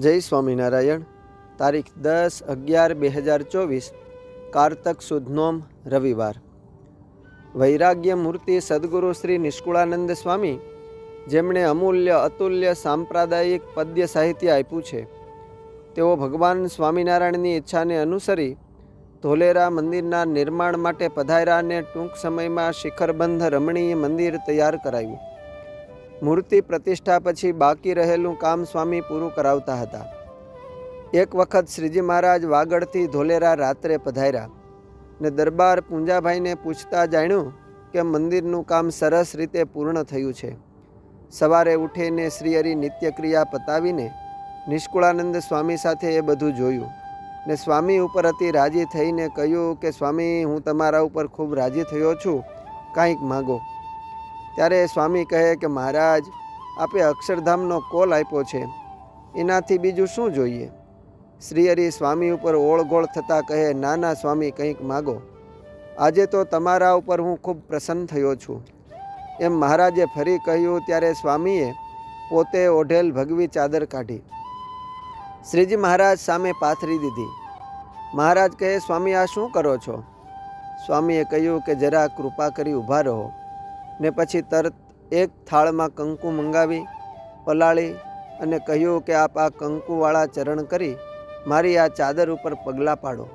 જય સ્વામિનારાયણ. તારીખ દસ અગિયાર બે હજાર ચોવીસ, કારતક સુધનોમ, રવિવાર. વૈરાગ્ય મૂર્તિ સદગુરુ શ્રી નિષ્કુળાનંદ સ્વામી, જેમણે અમૂલ્ય, અતુલ્ય, સાંપ્રદાયિક પદ્ય સાહિત્ય આપ્યું છે. તેઓ ભગવાન સ્વામિનારાયણની ઈચ્છાને અનુસરી ધોલેરા મંદિરના નિર્માણ માટે પધાર્યા અને ટૂંક સમયમાં શિખરબંધ રમણીય મંદિર તૈયાર કરાયું. મૂર્તિ પ્રતિષ્ઠા પછી બાકી રહેલું કામ સ્વામી પૂરું કરાવતા હતા. એક વખત શ્રીજી મહારાજ વાગડથી ધોલેરા રાત્રે પધાર્યા ને દરબાર પૂંજાભાઈને પૂછતા જાણ્યું કે મંદિરનું કામ સરસ રીતે પૂર્ણ થયું છે. સવારે ઉઠીને શ્રીહરિ નિત્યક્રિયા પતાવીને નિષ્કુળાનંદ સ્વામી સાથે એ બધું જોયું ને સ્વામી ઉપર અતિ રાજી થઈને કહ્યું કે સ્વામી, હું તમારા ઉપર ખૂબ રાજી થયો છું. કાંઈક માગો. ત્યારે સ્વામી કહે કે મહારાજ, આપે અક્ષરધામનો કોલ આપ્યો છે. એનાથી બીજું શું જોઈએ? શ્રીહરિ સ્વામી ઉપર ઓળગોળ થતાં કહે ના ના સ્વામી, કંઈક માગો. આજે તો તમારા ઉપર હું ખૂબ પ્રસન્ન થયો છું. એમ મહારાજે ફરી કહ્યું, ત્યારે સ્વામીએ પોતે ઓઢેલ ભગવી ચાદર કાઢી. શ્રીજી મહારાજ સામે પાથરી દીધી. મહારાજ કહે, સ્વામી, આ શું કરો છો? સ્વામીએ કહ્યું કે, જરા કૃપા કરી ઊભા રહો. ને પછી તરત એક થાળમાં કંકુ મંગાવી, પલાળી અને કહ્યું કે આપ આ કંકુવાળા ચરણ કરી મારી આ ચાદર ઉપર પગલાં પાડો.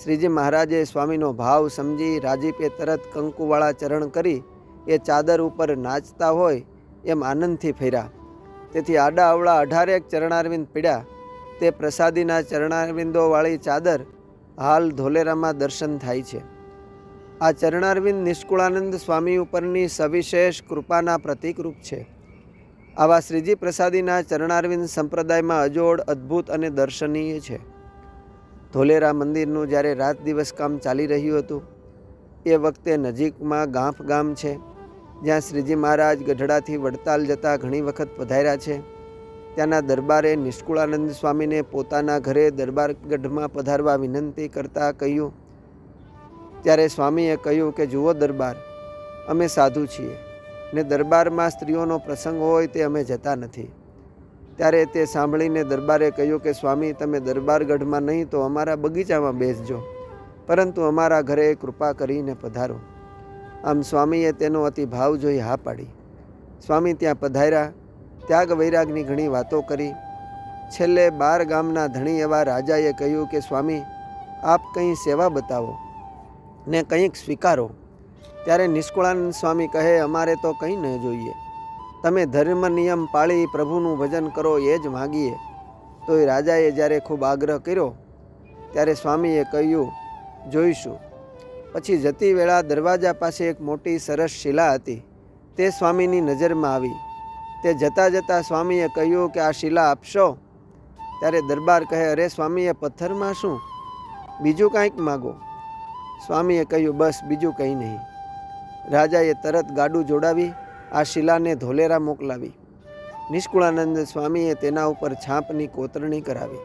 શ્રીજી મહારાજે સ્વામીનો ભાવ સમજી રાજીપે તરત કંકુવાળા ચરણ કરી એ ચાદર ઉપર નાચતા હોય એમ આનંદથી ફેર્યા. તેથી આડા અવળા અઢારેક ચરણારવિંદ પીડ્યા. તે પ્રસાદીના ચરણારવિંદોવાળી ચાદર હાલ ધોલેરામાં દર્શન થાય છે. આ ચરણારવિંદ નિષ્કુળાનંદ સ્વામી ઉપરની સવિશેષ કૃપાના પ્રતિકરૂપ છે. આવા શ્રીજી પ્રસાદીના ચરણારવિંદ સંપ્રદાયમાં અજોડ, અદ્ભુત અને દર્શનીય છે. ધોલેરા મંદિરનું જ્યારે રાત દિવસ કામ ચાલી રહ્યું હતું, એ વખતે નજીકમાં ગાંફ ગામ છે, જ્યાં શ્રીજી મહારાજ ગઢડાથી વડતાલ જતા ઘણી વખત પધાર્યા છે. ત્યાંના દરબારે નિષ્કુળાનંદ સ્વામીને પોતાના ઘરે દરબારગઢમાં પધારવા વિનંતી કરતાં કહ્યું ત્યારે સ્વામીએ કહ્યું કે, જુઓ દરબાર, અમે સાધુ છીએ ને દરબારમાં સ્ત્રીઓનો પ્રસંગ હોય તે અમે જતા નથી. ત્યારે તે સાંભળીને દરબારે કહ્યું કે, સ્વામી, તમે દરબારગઢમાં નહીં તો અમારા બગીચામાં બેસજો, પરંતુ અમારા ઘરે કૃપા કરીને પધારો. આમ સ્વામીએ તેનો અતિ ભાવ જોઈ હા પાડી. સ્વામી ત્યાં પધાર્યા, ત્યાગ વૈરાગની ઘણી વાતો કરી. છેલ્લે બાર ગામના ધણી એવા રાજાએ કહ્યું કે, સ્વામી, આપ કંઈ સેવા બતાવો ને કંઈક સ્વીકારો. ત્યારે નિષ્કુળાનંદ સ્વામી કહે, અમારે તો કંઈ ન જોઈએ. તમે ધર્મ નિયમ પાળી પ્રભુનું ભજન કરો એ જ માગીએ. તો એ રાજાએ જ્યારે ખૂબ આગ્રહ કર્યો, ત્યારે સ્વામીએ કહ્યું, જોઈશું. પછી જતી વેળા દરવાજા પાસે એક મોટી સરસ શિલા હતી. તે સ્વામીની નજરમાં આવી. તે જતાં જતાં સ્વામીએ કહ્યું કે, આ શિલા આપશો? ત્યારે દરબાર કહે, અરે સ્વામીએ પથ્થરમાં શું? બીજું કાંઈક માગો. સ્વામીએ કહ્યું, બસ, બીજું કંઈ નહીં. રાજાએ તરત ગાડું જોડાવી, આ શિલાને ધોલેરા મોકલાવી. નિષ્કુળાનંદ સ્વામીએ તેના ઉપર છાપની કોતરણી કરાવી.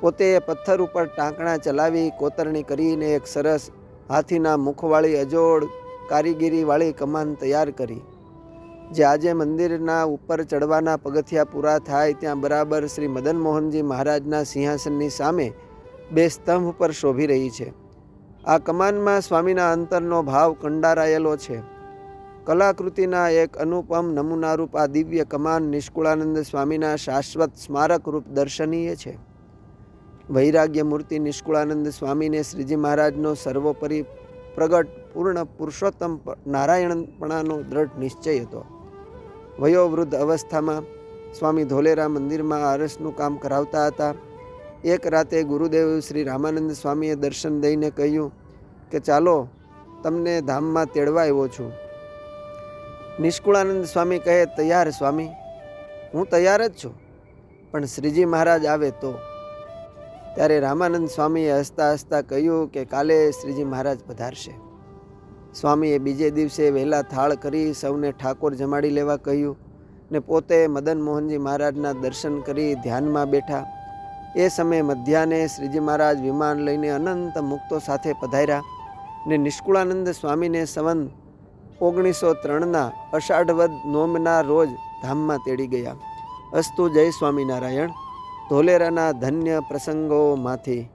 પોતે પથ્થર ઉપર ટાંકણા ચલાવી કોતરણી કરીને એક સરસ હાથીના મુખવાળી અજોડ કારીગીરીવાળી કમાન તૈયાર કરી. જે આજે મંદિરના ઉપર ચડવાના પગથિયા પૂરા થાય ત્યાં બરાબર શ્રી મદન મોહનજી મહારાજના સિંહાસનની સામે બે સ્તંભ પર શોભી રહી છે. આ કમાનમાં સ્વામીના અંતરનો ભાવ કંડારાયેલો છે. કલાકૃતિના એક અનુપમ નમૂનારૂપ આ દિવ્ય કમાન નિષ્કુળાનંદ સ્વામીના શાશ્વત સ્મારક રૂપ દર્શનીય છે. વૈરાગ્ય મૂર્તિ નિષ્કુળાનંદ સ્વામીને શ્રીજી મહારાજનો સર્વોપરી પ્રગટ પૂર્ણ પુરુષોત્તમ નારાયણપણાનો દ્રઢ નિશ્ચય હતો. વયોવૃદ્ધ અવસ્થામાં સ્વામી ધોલેરા મંદિરમાં આરસનું કામ કરાવતા હતા. એક રાતે ગુરુદેવ શ્રી રામાનંદ સ્વામીએ દર્શન દઈને કહ્યું કે ચાલો તમને ધામમાં તેડવા આવ્યો છું. નિષ્કુળાનંદ સ્વામી કહે, તૈયાર સ્વામી, હું તૈયાર જ છું, પણ શ્રીજી મહારાજ આવે તો. ત્યારે રામાનંદ સ્વામીએ હસતા હસતા કહ્યું કે, કાલે શ્રીજી મહારાજ પધારશે. સ્વામીએ બીજે દિવસે વહેલા થાળ કરી સૌને ઠાકોર જમાડી લેવા કહ્યું ને પોતે મદન મોહનજી મહારાજના દર્શન કરી ધ્યાનમાં બેઠા. એ સમયે મધ્યાહને શ્રીજી મહારાજ વિમાન લઈને અનંત મુક્તો સાથે પધાર્યા. ને નિષ્કુળાનંદ સ્વામીને સંવંત ઓગણીસો ત્રણના અષાઢવદ નોમના રોજ ધામમાં તેડી ગયા. અસ્તુ જય સ્વામિનારાયણ. ધોલેરાના ધન્ય પ્રસંગોમાંથી